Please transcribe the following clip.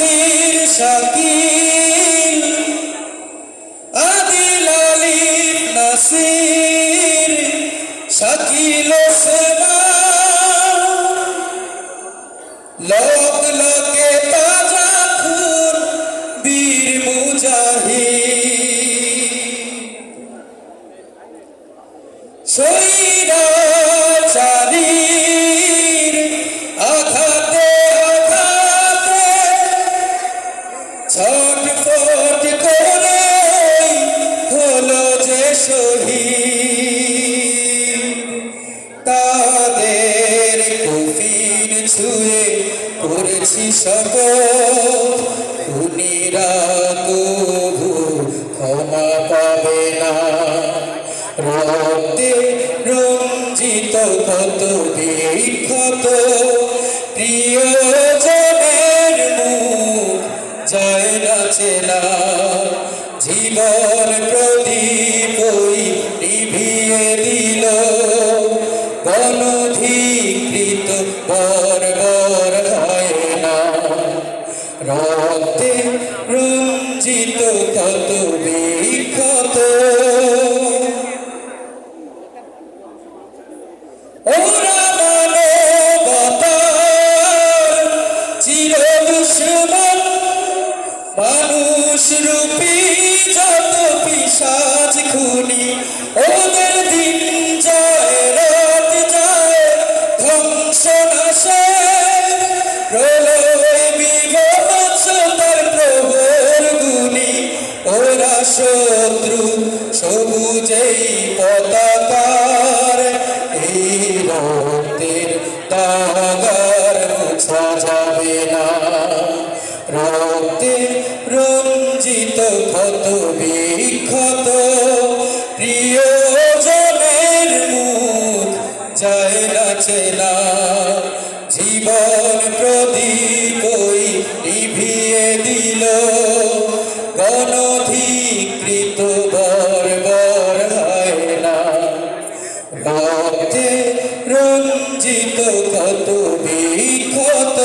নাসির শাকিল আদিল আলিফ নাসির শাকিল সেবা। করেছি শপথ খুনিরা কবু ক্ষমা পাবে না। রক্তে রঞ্জিত কত বিক্ষত প্রিয়জনের মুখ যায় না চেনা। জীবন প্রদীপ রক্তে রঞ্জিত কত বিখ্যাত ওরা মানবতার চির দুশ্মন মানুষ রূপী শত্রু, সবুজেই পতাকার এই রক্তের দাগার মুছা না। রক্তে রঞ্জিত ক্ষত বিক্ষত প্রিয়জনের মুখ যায় না রক্তে রঞ্জিত কত বিক্ষত